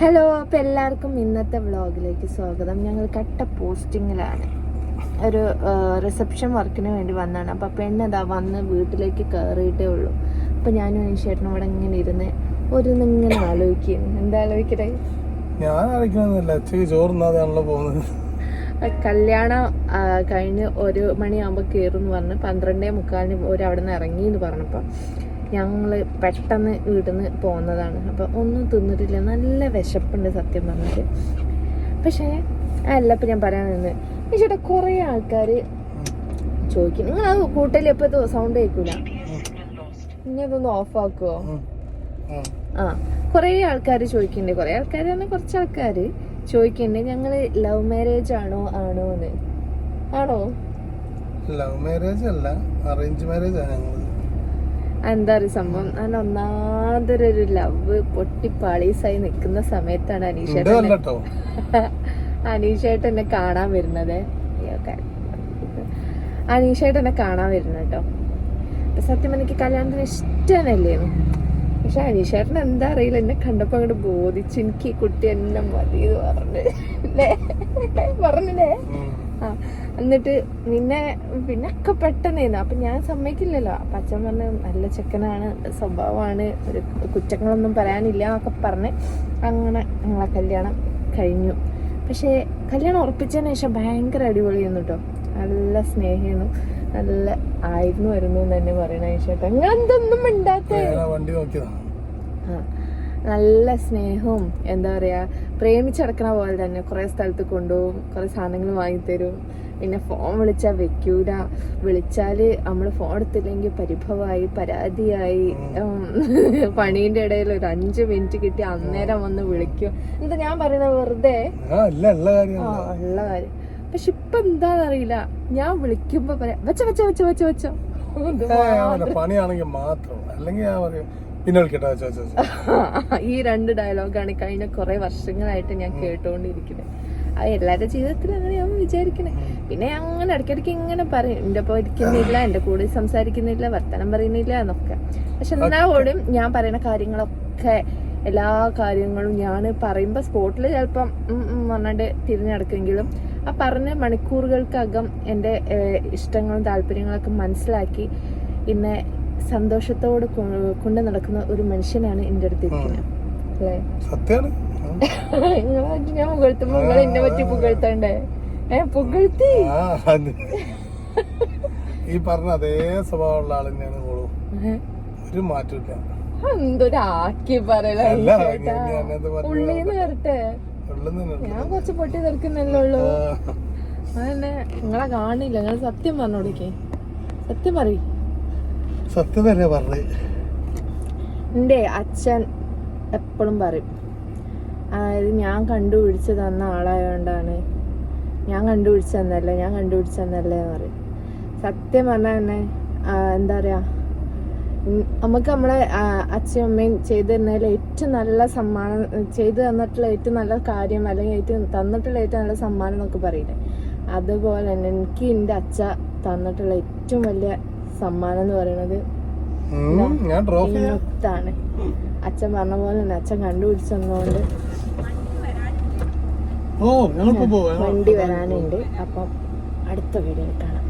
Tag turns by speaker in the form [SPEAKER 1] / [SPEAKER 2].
[SPEAKER 1] Hello അപ്പോൾ എല്ലാവർക്കും ഇന്നത്തെ വ്ളോഗിലേക്ക് സ്വാഗതം. ഞങ്ങൾ കട്ട പോസ്റ്റിങ്ങിലാണ്. ഒരു റിസപ്ഷൻ വർക്കിന് വേണ്ടി വന്നതാണ്. അപ്പോൾ പെണ്ണെന്താ വന്ന് വീട്ടിലേക്ക് കയറിയിട്ടേ ഉള്ളൂ. അപ്പോൾ ഞാനും ചേട്ടനും ഇവിടെ ഇങ്ങനെ ഇരുന്ന് ഒരു ഇങ്ങനെ ആലോചിക്കും എന്താ ആലോചിക്കട്ടെ
[SPEAKER 2] ഞാൻ ചോറുന്നാതെയാണല്ലോ പോകുന്നത്.
[SPEAKER 1] കല്യാണം കഴിഞ്ഞ് ഒരു മണിയാകുമ്പോൾ കയറും എന്ന് പറഞ്ഞ്. പന്ത്രണ്ടേ മുക്കാലിന് ഒരു അവിടെ നിന്ന് ഇറങ്ങി എന്ന് പറഞ്ഞപ്പോൾ ഞങ്ങൾ പെട്ടെന്ന് വീട്ടിൽ നിന്ന് പോകുന്നതാണ് അപ്പോൾ ഒന്നും തിന്നിട്ടില്ല. നല്ല വിശപ്പുണ്ട് സത്യം പറഞ്ഞിട്ട് പക്ഷേ അല്ല ഇപ്പം ഞാൻ പറയാൻ നിന്ന് ചേട്ടാ കുറേ ആൾക്കാർ ചോദിക്കും. നിങ്ങൾ അത് കൂട്ടൽ എപ്പോൾ സൗണ്ട് കേൾക്കൂല ഇനി അതൊന്ന് ഓഫ് ആക്കുമോ
[SPEAKER 2] ഉം. ഉം.
[SPEAKER 1] ആ കുറേ ആൾക്കാർ ചോദിക്കുന്നുണ്ട് കുറേ ആൾക്കാർ തന്നെ കുറച്ച് ആൾക്കാർ ചോദിക്കുന്നുണ്ട് ഞങ്ങൾ ലവ് മാരേജ് ആണോ ആണോ എന്ന്. ആണോ?
[SPEAKER 2] ലവ് മാരേജ് അല്ല അറേഞ്ച് മാരേജ് ആണ് ഞങ്ങൾ.
[SPEAKER 1] എന്താ പറയുക സംഭവം ഞാൻ ഒരു ലവ് പൊട്ടി പാളീസായി നിൽക്കുന്ന സമയത്താണ് അനീഷേട്ടൻ അനീഷേട്ടൻ എന്നെ കാണാൻ വരുന്നത്. അനീഷേട്ടൻ എന്നെ കാണാൻ വരുന്നത് കേട്ടോ. സത്യം എനിക്ക് കല്യാണത്തിന് ഇഷ്ടമല്ലായിരുന്നു പക്ഷെ അനീഷേട്ടൻ എന്താ അറിയില്ല എന്നെ കണ്ടപ്പോ അങ്ങോട്ട് ബോധിച്ച് എനിക്ക് ഈ കുട്ടി എന്നെ മതി എന്ന് പറഞ്ഞു. പറഞ്ഞില്ലേ? ആ. എന്നിട്ട് നിന്നെ പിന്നെ ഒക്കെ പെട്ടെന്നായിരുന്നു അപ്പൊ ഞാൻ സമ്മതിക്കില്ലല്ലോ. അപ്പൊ അച്ഛൻ പറഞ്ഞു നല്ല ചെക്കനാണ് സ്വഭാവമാണ് ഒരു കുറ്റങ്ങളൊന്നും പറയാനില്ല എന്നൊക്കെ പറഞ്ഞ് അങ്ങനെ ഞങ്ങളെ കല്യാണം കഴിഞ്ഞു. പക്ഷേ കല്യാണം ഉറപ്പിച്ചതിന് ശേഷം ഭയങ്കര അടിപൊളിയായിരുന്നു കേട്ടോ നല്ല സ്നേഹമായിരുന്നു നല്ല ആയിരുന്നു വരുന്നു എന്ന് തന്നെ പറയണ ചേട്ടാ നിങ്ങൾ എന്തൊന്നും
[SPEAKER 2] ആ നോക്കിയതാ.
[SPEAKER 1] നല്ല സ്നേഹവും എന്താ പറയാ പ്രേമിച്ചടക്കണ പോലെ തന്നെ കുറെ സ്ഥലത്ത് കൊണ്ടുപോകും കുറെ സാധനങ്ങൾ വാങ്ങിത്തരും. പിന്നെ ഫോൺ വിളിച്ചാൽ വെക്കൂല. വിളിച്ചാൽ നമ്മൾ ഫോൺ എടുത്തില്ലെങ്കിൽ പരിഭവമായി പരാതിയായി. പണിയുടെ പണീന്റെ ഇടയിൽ ഒരു അഞ്ച് മിനിറ്റ് കിട്ടി അന്നേരം വന്ന് വിളിക്കും. എന്താ ഞാൻ പറയണത് വെറുതെ?
[SPEAKER 2] ഉള്ള
[SPEAKER 1] കാര്യം പക്ഷെ ഇപ്പൊ എന്താന്നറിയില്ല. ഞാൻ വിളിക്കുമ്പോ പറയാം വെച്ച വെച്ച വെച്ച വെച്ച വെച്ചോ.
[SPEAKER 2] പണിയാണെങ്കിൽ മാത്രം. അല്ലെങ്കിൽ ഞാൻ പറയും പിന്നെ വിളിക്കട്ടെ
[SPEAKER 1] ഈ രണ്ട് ഡയലോഗാണ് കഴിഞ്ഞ കുറെ വർഷങ്ങളായിട്ട് ഞാൻ കേട്ടുകൊണ്ടിരിക്കുന്നത് അത് എല്ലാവരുടെ ജീവിതത്തിൽ അങ്ങനെയാവും വിചാരിക്കണേ. പിന്നെ അങ്ങനെ ഇടയ്ക്കിടയ്ക്ക് ഇങ്ങനെ പറയും. എന്റെ ഒപ്പം ഇരിക്കുന്നില്ല എന്റെ കൂടെ സംസാരിക്കുന്നില്ല വർത്തനം പറയുന്നില്ല എന്നൊക്കെ. പക്ഷെ എന്നാലും ഞാൻ പറയുന്ന കാര്യങ്ങളൊക്കെ എല്ലാ കാര്യങ്ങളും ഞാൻ പറയുമ്പോൾ സ്പോട്ടിൽ ചിലപ്പം പറഞ്ഞിട്ട് തിരിഞ്ഞടക്കെങ്കിലും ആ പറഞ്ഞ മണിക്കൂറുകൾക്കകം എന്റെ ഇഷ്ടങ്ങളും താല്പര്യങ്ങളൊക്കെ മനസ്സിലാക്കി ഇന്നെ സന്തോഷത്തോടെ കൊണ്ട് നടക്കുന്ന ഒരു മനുഷ്യനാണ് എന്റെ അടുത്ത് അല്ലേ?
[SPEAKER 2] സത്യമാണ്
[SPEAKER 1] നിങ്ങളെ പറ്റി ഞാൻ പുകഴ്ത്തുമ്പോ നിങ്ങൾ എന്നെ പറ്റി പുകഴ്ത്തണ്ടേ? ഏ പുകഴ്ത്തി.
[SPEAKER 2] ആ ഈ പറഞ്ഞ അതേ സ്വഭാവമുള്ള ആൾ തന്നെയാണ് ഒരു മാറ്റമില്ല
[SPEAKER 1] എന്തൊരാക്കി
[SPEAKER 2] ഞാൻ
[SPEAKER 1] കൊറച്ച് പൊട്ടി തെറിക്കുന്നല്ലേ ഉള്ളൂ അതന്നെ നിങ്ങളെ കാണില്ല. നിങ്ങൾ സത്യം പറഞ്ഞോടിക്കേ സത്യം പറയും.
[SPEAKER 2] സത്യം തന്നെ പറഞ്ഞത്
[SPEAKER 1] അച്ഛൻ എപ്പോഴും പറയും അതായത് ഞാൻ കണ്ടുപിടിച്ച് തന്ന ആളായതുകൊണ്ടാണ് ഞാൻ കണ്ടുപിടിച്ച് തന്നല്ലേ ഞാൻ കണ്ടുപിടിച്ച് തന്നല്ലേ എന്ന് പറയും. സത്യം പറഞ്ഞാൽ തന്നെ എന്താ പറയാ നമുക്ക് നമ്മളെ അച്ഛനും അമ്മയും ചെയ്തു തന്നതിൽ ഏറ്റവും നല്ല സമ്മാനം ചെയ്തു തന്നിട്ടുള്ള ഏറ്റവും നല്ല കാര്യം അല്ലെങ്കിൽ ഏറ്റവും തന്നിട്ടുള്ള ഏറ്റവും നല്ല സമ്മാനം എന്നൊക്കെ പറയില്ലേ. അതുപോലെ തന്നെ എനിക്ക് എന്റെ അച്ഛ തന്നിട്ടുള്ള ഏറ്റവും വലിയ സമ്മാനം എന്ന് പറയുന്നത്
[SPEAKER 2] ഉം, ഞാൻ ട്രോഫി
[SPEAKER 1] ഇതാണ് അച്ഛൻ പറഞ്ഞ പോലെ തന്നെ അച്ഛൻ കണ്ടുപിടിച്ചു തന്നോണ്ട് വണ്ടി വരാനുണ്ട്. അപ്പം അടുത്ത വീഡിയോ കാണാം.